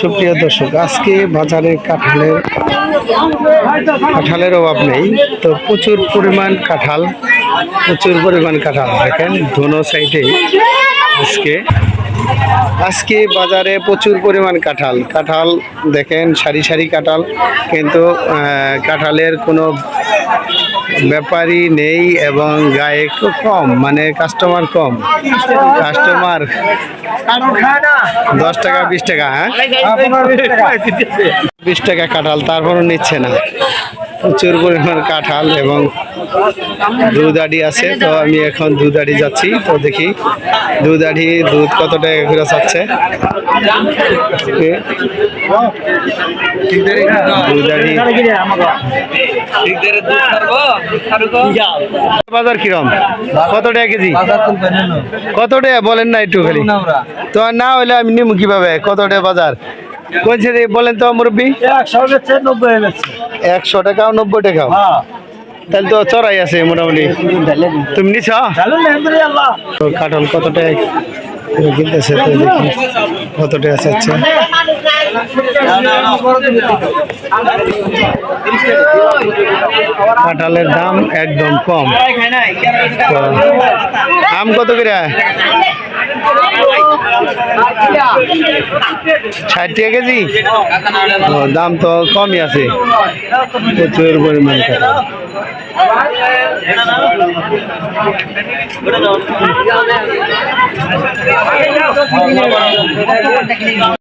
সুপ্রিয় দর্শক, আজকে বাজারে কাঁঠালের কাঁঠালের অভাব নেই। তো প্রচুর পরিমাণ কাঁঠাল, প্রচুর পরিমাণ কাঁঠাল। দেখেন, দোনো সাইডেই আজকে। আজকে বাজারে প্রচুর পরিমাণ কাঁঠাল। কাঁঠাল, দেখেন, সারি সারি কাঁঠাল। কিন্তু কাঁঠালের কোনো ব্যাপারই নেই এবং গায়ে একটু কম মানে কাস্টমার কম। কাস্টমার দশ টাকা বিশ টাকা হ্যাঁ? বিশ টাকা। কাটাল তারপরও নিচ্ছে না। প্রচুর পরিমাণ কাঁঠাল এবং দুধাড়ি আছে। তো আমি এখন দুধাড়ি যাচ্ছি, তো দেখি দুধাড়ি দুধ কত টাকা করে চাচ্ছে। বাজার কিরম? কত টাকা কেজি? কত টাকা বলেন না একটু খালি। তো না হলে আমি নিমু কীভাবে? কত টাকা বাজার? কোন বলেন তো মুরব্বী? একশো নব্বই একশো টাকা নব্বই টাকা। তাহলে তো চড়াই আছে মোটামুটি। তুমি নিছ? কাঁঠাল কত টাকা? কিনতেছে তো দেখি কত টাকা কাঁঠালের দাম একদম কম। আম কত করে? ষাট টাকা কেজি? দাম তো কমই আছে। প্রচুর পরিমাণ